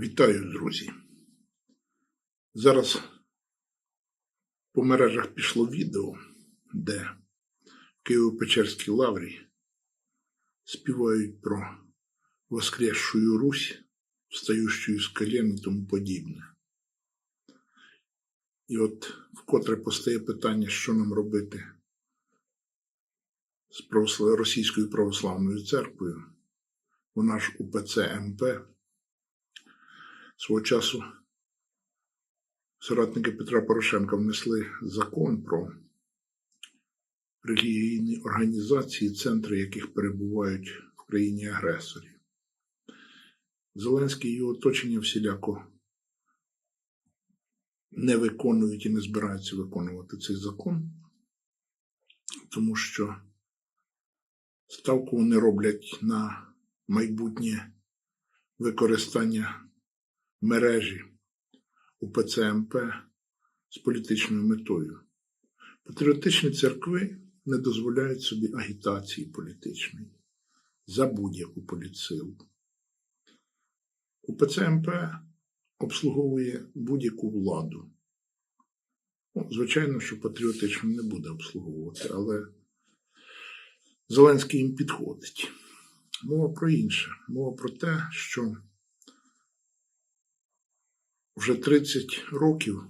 Вітаю, друзі. Зараз по мережах пішло відео, де в Києво-Печерській лаврі співають про воскресшую Русь, встающую з колін і тому подібне. І от вкотре постає питання, що нам робити з Російською православною церквою. Вона ж УПЦ МП. Свого часу соратники Петра Порошенка внесли закон про релігійні організації, центри яких перебувають в країні агресорі. Зеленський і його оточення всіляко не виконують і не збираються виконувати цей закон, тому що ставку вони роблять на майбутнє використання мережі УПЦ МП з політичною метою. Патріотичні церкви не дозволяють собі агітації політичної за будь-яку політсилу. УПЦ МП обслуговує будь-яку владу. Ну, звичайно, що патріотично не буде обслуговувати, але Зеленський їм підходить. Мова про інше. Мова про те, що вже 30 років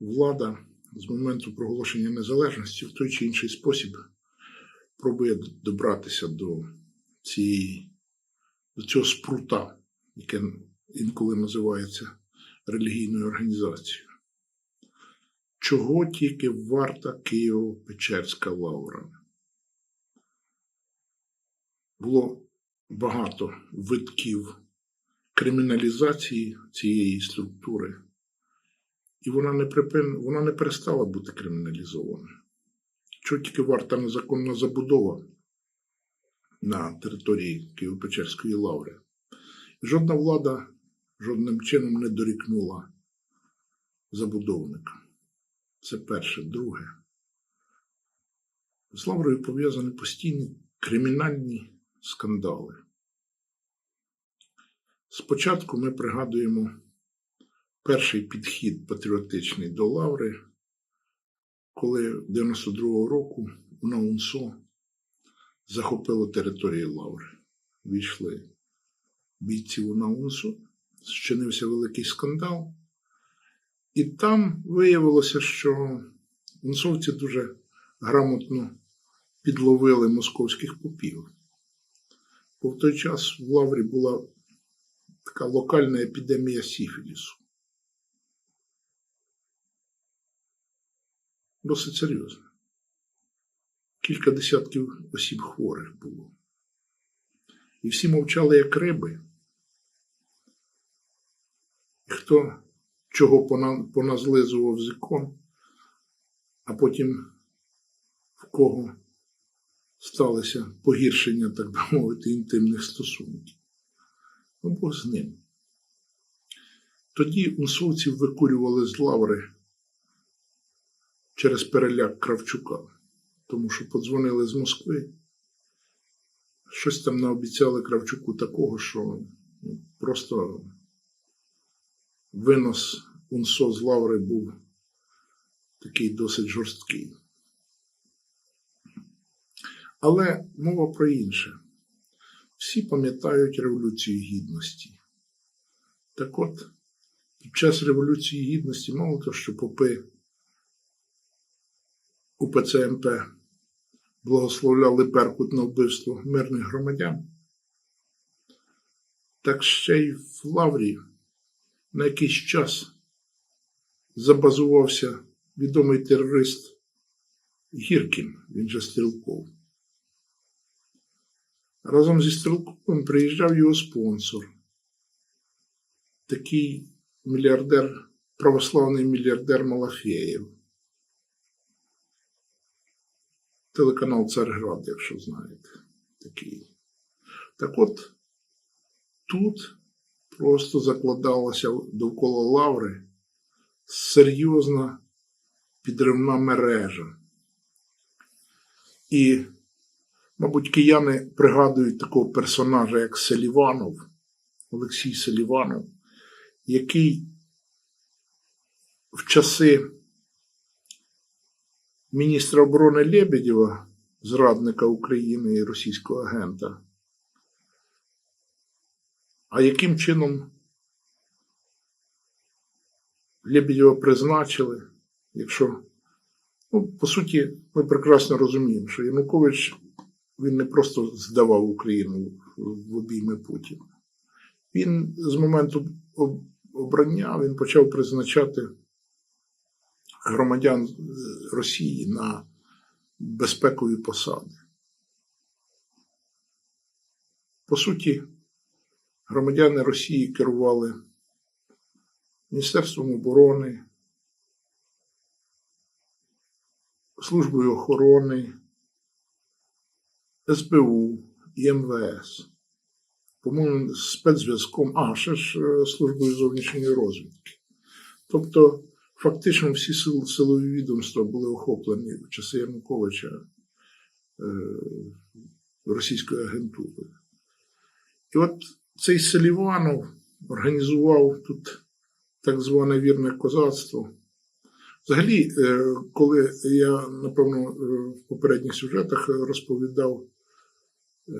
влада з моменту проголошення незалежності в той чи інший спосіб пробує добратися до цієї, до цього спрута, яке інколи називається релігійною організацією. Чого тільки варта Києво-Печерська лавра? Було багато витків криміналізації цієї структури, і вона не припин... вона не перестала бути криміналізована. Чого тільки варта незаконна забудова на території Києво-Печерської лаври. Жодна влада жодним чином не дорікнула забудовника. Це перше. Друге. З лаврою пов'язані постійні кримінальні скандали. Спочатку ми пригадуємо перший підхід патріотичний до Лаври, коли 92-го року УНАУНСО захопило територію Лаври. Війшли бійці УНАУНСО, зчинився великий скандал, і там виявилося, що унсовці дуже грамотно підловили московських попів. Бо в той час в Лаврі була така локальна епідемія сіфілісу. Досить серйозно. Кілька десятків осіб хворих було. І всі мовчали як риби. І хто чого поназлизував з ікон, а потім в кого сталося погіршення, так би мовити, інтимних стосунків. Ну, Бог з ним. Тоді унсовців викурювали з лаври через переляк Кравчука, тому що подзвонили з Москви. Щось там наобіцяли Кравчуку такого, що ну, просто винос УНСО з лаври був такий досить жорсткий. Але мова про інше. Всі пам'ятають Революцію Гідності. Так от, під час Революції Гідності, мало того, що попи УПЦ МП благословляли Беркут на вбивство мирних громадян, так ще й в Лаврі на якийсь час забазувався відомий терорист Гіркін, він же Стрілков. Разом зі Стрілковим приїжджав його спонсор, такий мільярдер, православний мільярдер Малафєєв. Телеканал Царград, якщо знаєте, такий. Так от тут просто закладалася довкола лаври серйозна підривна мережа. І Мабуть, кияни пригадують такого персонажа, як Селіванов Олексій Селіванов, який в часи міністра оборони Лебедєва, зрадника України і російського агента, а яким чином Лебедєва призначили, якщо, ну, по суті, ми прекрасно розуміємо, що Янукович він не просто здавав Україну в обійми Путіна. Він з моменту обрання він почав призначати громадян Росії на безпекові посади. По суті, громадяни Росії керували Міністерством оборони, Службою охорони, СБУ і МВС. По-моєму, спецзв'язком, а ще ж службою зовнішньої розвідки. Тобто, фактично всі силові відомства були охоплені в часи Януковича е, російською агентурою. І от цей Селіванов організував тут так зване вірне козацтво. Взагалі, е, коли я, напевно, е, в попередніх сюжетах розповідав е,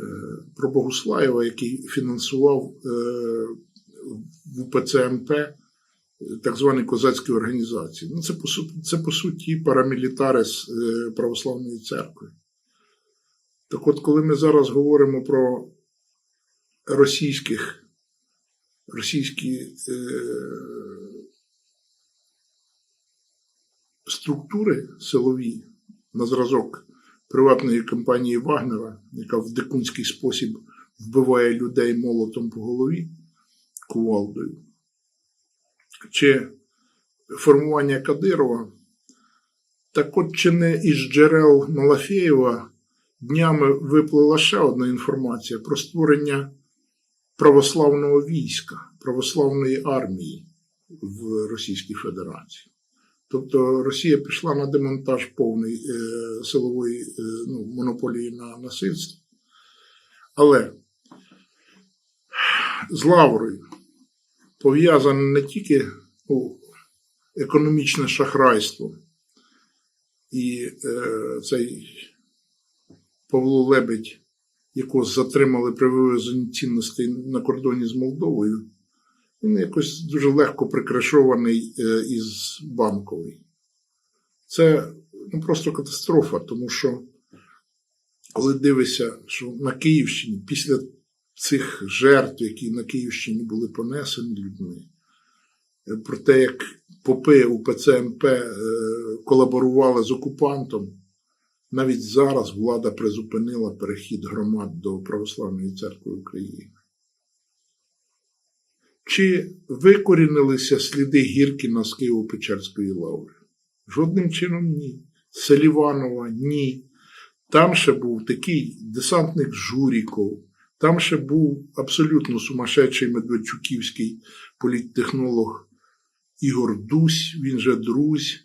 про Богуслаєва, який фінансував в УПЦ МП е, так звані козацькі організації. Ну, це, це, по суті, парамілітари з православної церкви. Так от, коли ми зараз говоримо про російських, російські структури силові на зразок приватної компанії Вагнера, яка в дикунський спосіб вбиває людей молотом по голові кувалдою, чи формування Кадирова, так от чи не із джерел Малафєєва днями виплила ще одна інформація про створення православного війська, православної армії в Російській Федерації. Тобто Росія пішла на демонтаж повний е, силової е, ну, монополії на насильство. Але з Лаврою пов'язане не тільки ну, економічне шахрайство і е, цей Павло Лебедь, якого затримали при вивезенні цінностей на кордоні з Молдовою, він якось дуже легко прикрашований е, із банковий. Це ну, просто катастрофа, тому що коли дивишся, що на Київщині після цих жертв, які на Київщині були понесені людьми, е, про те, як попи УПЦ МП е, колаборували з окупантом, навіть зараз влада призупинила перехід громад до Православної церкви України. Чи викорінилися сліди Гіркіна з Києво-Печерської лаври? Жодним чином ні. Селіванова ні. Там ще був такий десантник Журіков, там ще був абсолютно сумасшедший медведчуківський політтехнолог Ігор Дусь, він же Друзь,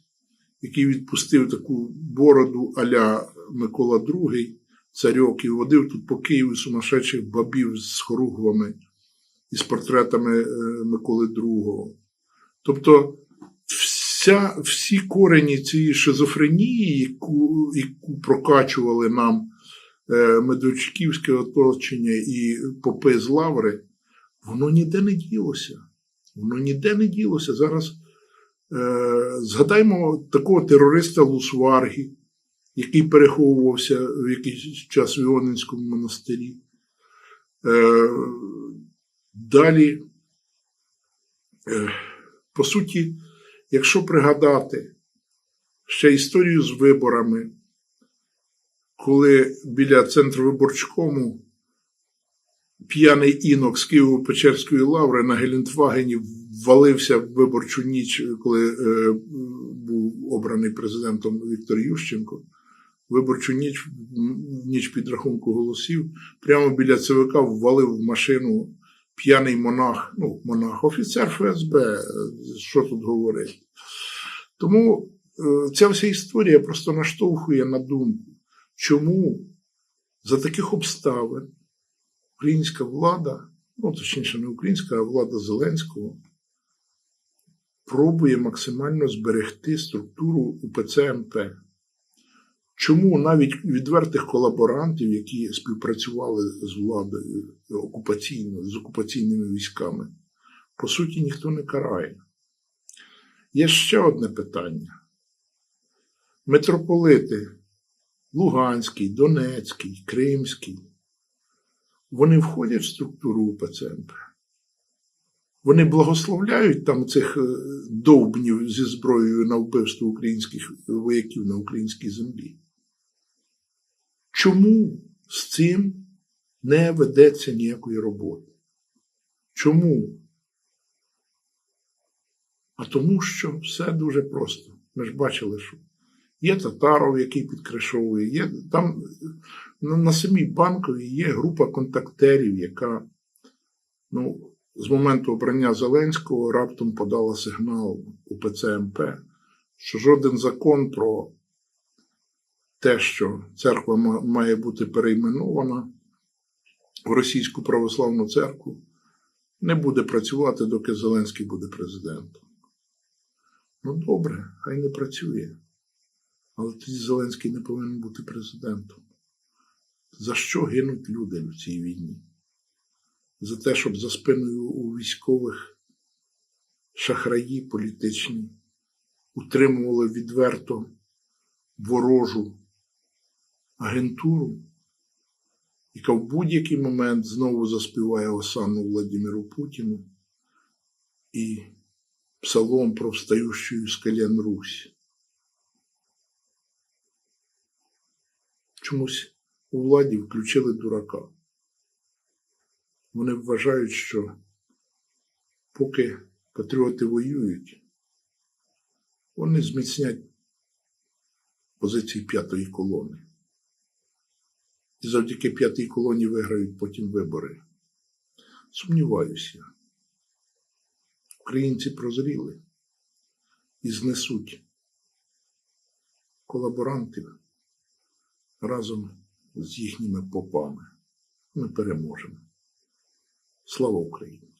який відпустив таку бороду аля Микола II, царьок, і водив тут по Києву сумасшедших бабів з хоругвами із портретами е, Миколи II. Тобто вся, всі корені цієї шизофренії, яку, яку прокачували нам е, Медведчуківське оточення і попи з Лаври, воно ніде не ділося. Воно ніде не ділося. Зараз е, згадаймо такого терориста Лусваргі, який переховувався в якийсь час в Іонинському монастирі. Е, Далі, е, по суті, якщо пригадати ще історію з виборами, коли біля центру виборчкому п'яний інок з Києво-Печерської лаври на Гелендвагені ввалився в виборчу ніч, коли е, був обраний президентом Віктор Ющенко. Виборчу ніч, ніч підрахунку голосів, прямо біля ЦВК ввалив в машину п'яний монах, ну, монах, офіцер ФСБ, що тут говорити. Тому е, ця вся історія просто наштовхує на думку, чому за таких обставин українська влада ну точніше, не українська, а влада Зеленського пробує максимально зберегти структуру УПЦ МП. Чому навіть відвертих колаборантів, які співпрацювали з владою окупаційно, з окупаційними військами, по суті, ніхто не карає. Є ще одне питання. Митрополити Луганський, Донецький, Кримський, вони входять в структуру УПЦ. Вони благословляють там цих е, довбнів зі зброєю на вбивство українських вояків на українській землі. Чому з цим не ведеться ніякої роботи? Чому? А тому, що все дуже просто. Ми ж бачили, що є Татаров, який підкришовує, є там на, на самій банковій є група контактерів, яка ну, з моменту обрання Зеленського раптом подала сигнал у ПЦМП, що жоден закон про те, що церква має бути перейменована в Російську православну церкву, не буде працювати, доки Зеленський буде президентом. Ну добре, хай не працює. Але тоді Зеленський не повинен бути президентом. За що гинуть люди в цій війні? За те, щоб за спиною у військових шахраї політичні утримували відверто ворожу агентуру, яка в будь-який момент знову заспіває осану Владимиру Путіну і псалом про встающую з колін Русь. Чомусь у владі включили дурака. Вони вважають, що поки патріоти воюють, вони зміцнять позиції п'ятої колони. І завдяки п'ятій колоні виграють потім вибори. Сумніваюся. Українці прозріли і знесуть колаборантів разом з їхніми попами. Ми переможемо. Слава Україні!